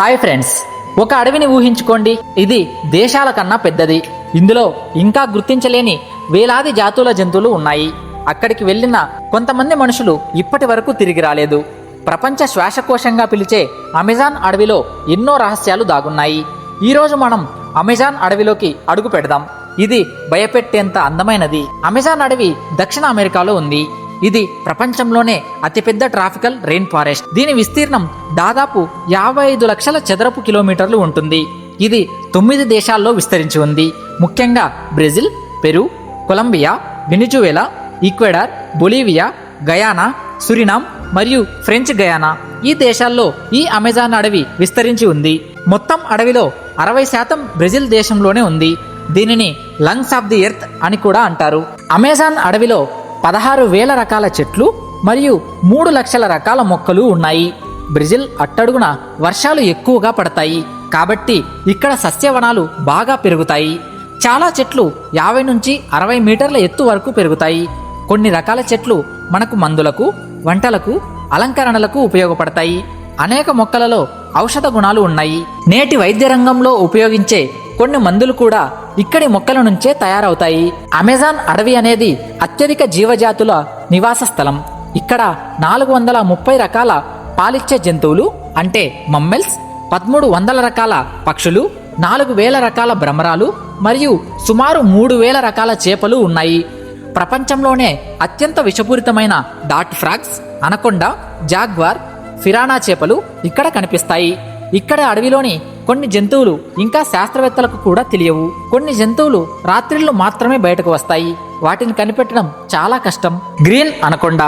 Hi friends ఒక అడవిని ఊహించుకోండి. ఇది దేశాల కన్నా పెద్దది. ఇందులో ఇంకా గుర్తించలేని వేలాది జాతుల జంతువులు ఉన్నాయి. అక్కడికి వెళ్ళిన కొంతమంది మనుషులు ఇప్పటి వరకు తిరిగి రాలేదు. ప్రపంచ శ్వాసకోశంగా పిలిచే అమెజాన్ అడవిలో ఎన్నో రహస్యాలు దాగున్నాయి. ఈరోజు మనం అమెజాన్ అడవిలోకి అడుగు పెడదాం. ఇది భయపెట్టేంత అందమైనది. అమెజాన్ అడవి దక్షిణ అమెరికాలో ఉంది. ఇది ప్రపంచంలోనే అతిపెద్ద ట్రాఫికల్ రెయిన్ ఫారెస్ట్. దీని విస్తీర్ణం దాదాపు యాభై ఐదు లక్షల చదరపు కిలోమీటర్లు ఉంటుంది. ఇది తొమ్మిది దేశాల్లో విస్తరించి ఉంది. ముఖ్యంగా Brazil Peru Colombia Venezuela Ecuador Bolivia Guyana Suriname మరియు ఫ్రెంచ్ గయానా. ఈ దేశాల్లో ఈ అమెజాన్ అడవి విస్తరించి ఉంది. మొత్తం అడవిలో అరవై శాతం బ్రెజిల్ దేశంలోనే ఉంది. దీనిని లంగ్స్ ఆఫ్ ది ఎర్త్ అని కూడా అంటారు. అమెజాన్ అడవిలో పదహారు వేల రకాల చెట్లు మరియు మూడు లక్షల రకాల మొక్కలు ఉన్నాయి. బ్రెజిల్ అట్టడుగున వర్షాలు ఎక్కువగా పడతాయి. కాబట్టి ఇక్కడ సస్యవనాలు బాగా పెరుగుతాయి. చాలా చెట్లు యాభై నుంచి అరవై మీటర్ల ఎత్తు వరకు పెరుగుతాయి. కొన్ని రకాల చెట్లు మనకు మందులకు వంటలకు అలంకరణలకు ఉపయోగపడతాయి. అనేక మొక్కలలో ఔషధ గుణాలు ఉన్నాయి. నేటి వైద్య రంగంలో ఉపయోగించే కొన్ని మందులు కూడా ఇక్కడి మొక్కల నుంచే తయారవుతాయి. అమెజాన్ అడవి అనేది అత్యధిక జీవజాతుల నివాస స్థలం. ఇక్కడ నాలుగు వందల ముప్పై రకాల పాలిచ్చే జంతువులు అంటే మమ్మెల్స్ పదమూడు వందల రకాల పక్షులు నాలుగు వేల రకాల భ్రమరాలు మరియు సుమారు మూడు వేల రకాల చేపలు ఉన్నాయి. ప్రపంచంలోనే అత్యంత విషపూరితమైన dot frogs anaconda jaguar piranha చేపలు ఇక్కడ కనిపిస్తాయి. ఇక్కడ అడవిలోని కొన్ని జంతువులు ఇంకా శాస్త్రవేత్తలకు కూడా తెలియవు. కొన్ని జంతువులు రాత్రిళ్ళు మాత్రమే బయటకు వస్తాయి. వాటిని కనిపెట్టడం చాలా కష్టం. గ్రీన్ అనకొండ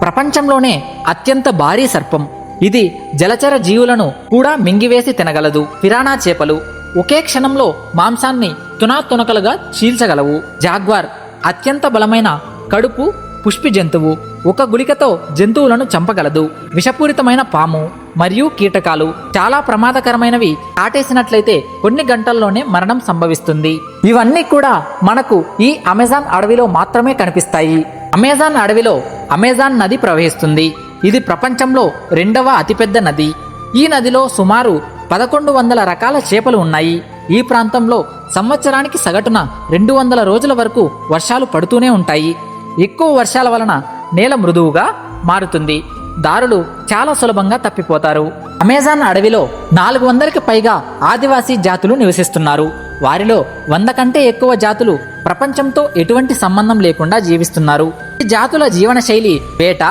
ప్రపంచంలోనే అత్యంత భారీ సర్పం. ఇది జలచర జీవులను కూడా మింగివేసి తినగలదు. పిరాణా చేపలు ఒకే క్షణంలో మాంసాన్ని తునాతునకలుగా చీల్చగలవు. జాగ్వార్ అత్యంత బలమైన కడుపు పుష్పి జంతువు ఒక గుళికతో జంతువులను చంపగలదు. విషపూరితమైన పాము మరియు కీటకాలు చాలా ప్రమాదకరమైనవి కాటేసినట్లయితే కొన్ని గంటల్లోనే మరణం సంభవిస్తుంది. ఇవన్నీ కూడా మనకు ఈ అమెజాన్ అడవిలో మాత్రమే కనిపిస్తాయి. అమెజాన్ అడవిలో అమెజాన్ నది ప్రవహిస్తుంది. ఇది ప్రపంచంలో రెండవ అతిపెద్ద నది. ఈ నదిలో సుమారు పదకొండు వందల రకాల చేపలు ఉన్నాయి. ఈ ప్రాంతంలో సంవత్సరానికి సగటున రెండు వందల రోజుల వరకు వర్షాలు పడుతూనే ఉంటాయి. ఎక్కువ వర్షాల వలన నేల మృదువుగా మారుతుంది. దారులు చాలా సులభంగా తప్పిపోతారు. అమెజాన్ అడవిలో నాలుగు వందలకి పైగా ఆదివాసీ జాతులు నివసిస్తున్నారు. వారిలో వంద కంటే ఎక్కువ జాతులు ప్రపంచంతో ఎటువంటి సంబంధం లేకుండా జీవిస్తున్నారు. ఈ జాతుల జీవన శైలి వేట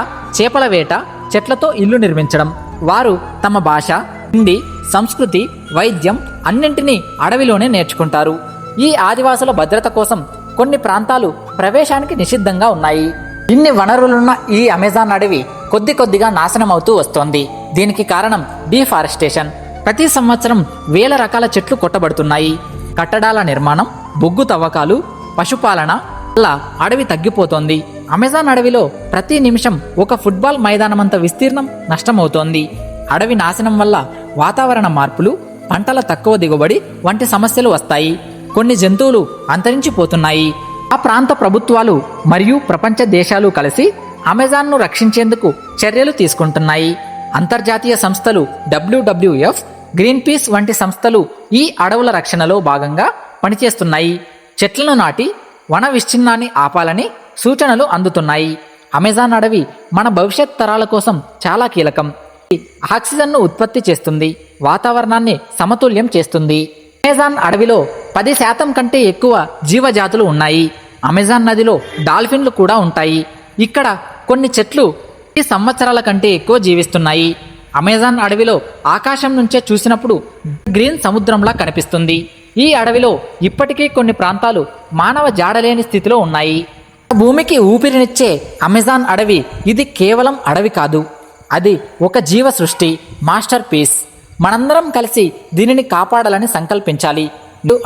చేపల వేట చెట్లతో ఇల్లు నిర్మించడం. వారు తమ భాష హిందీ సంస్కృతి వైద్యం అన్నింటినీ అడవిలోనే నేర్చుకుంటారు. ఈ ఆదివాసుల భద్రత కోసం కొన్ని ప్రాంతాలు ప్రవేశానికి నిషిద్ధంగా ఉన్నాయి. ఇన్ని వనరులున్న ఈ అమెజాన్ అడవి కొద్ది కొద్దిగా నాశనం అవుతూ వస్తోంది. దీనికి కారణం డీఫారెస్టేషన్. ప్రతి సంవత్సరం వేల రకాల చెట్లు కొట్టబడుతున్నాయి. కట్టడాల నిర్మాణం బొగ్గు తవ్వకాలు పశుపాలన వల్ల అడవి తగ్గిపోతోంది. అమెజాన్ అడవిలో ప్రతి నిమిషం ఒక ఫుట్బాల్ మైదానమంత విస్తీర్ణం నష్టమవుతోంది. అడవి నాశనం వల్ల వాతావరణ మార్పులు పంటల తక్కువ దిగుబడి వంటి సమస్యలు వస్తాయి. కొన్ని జంతువులు అంతరించిపోతున్నాయి. ఆ ప్రాంత ప్రభుత్వాలు మరియు ప్రపంచ దేశాలు కలిసి అమెజాన్ను రక్షించేందుకు చర్యలు తీసుకుంటున్నాయి. అంతర్జాతీయ సంస్థలు డబ్ల్యూడబ్ల్యూఎఫ్ గ్రీన్ పీస్ వంటి సంస్థలు ఈ అడవుల రక్షణలో భాగంగా పనిచేస్తున్నాయి. చెట్లను నాటి వన విచ్ఛిన్నాన్ని ఆపాలని సూచనలు అందుతున్నాయి. అమెజాన్ అడవి మన భవిష్యత్ తరాల కోసం చాలా కీలకం. ఇది ఆక్సిజన్ను ఉత్పత్తి చేస్తుంది వాతావరణాన్ని సమతుల్యం చేస్తుంది. అమెజాన్ అడవిలో పది శాతం కంటే ఎక్కువ జీవజాతులు ఉన్నాయి. అమెజాన్ నదిలో డాల్ఫిన్లు కూడా ఉంటాయి. ఇక్కడ కొన్ని చెట్లు ఈ సంవత్సరాల కంటే ఎక్కువ జీవిస్తున్నాయి. అమెజాన్ అడవిలో ఆకాశం నుంచే చూసినప్పుడు గ్రీన్ సముద్రంలా కనిపిస్తుంది. ఈ అడవిలో ఇప్పటికీ కొన్ని ప్రాంతాలు మానవ జాడలేని స్థితిలో ఉన్నాయి. భూమికి ఊపిరినిచ్చే అమెజాన్ అడవి ఇది కేవలం అడవి కాదు. అది ఒక జీవ సృష్టి మాస్టర్ పీస్ మనందరం కలిసి దీనిని కాపాడాలని సంకల్పించాలి.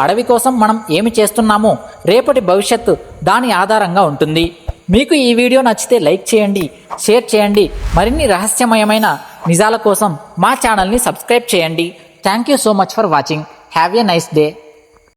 అడవి కోసం మనం ఏమి చేస్తున్నామో రేపటి భవిష్యత్తు దాని ఆధారంగా ఉంటుంది. మీకు ఈ వీడియో నచ్చితే లైక్ చేయండి షేర్ చేయండి మరిన్ని రహస్యమయమైన నిజాల కోసం మా ఛానల్ని సబ్స్క్రైబ్ చేయండి. Thank you so much for watching. Have a nice day.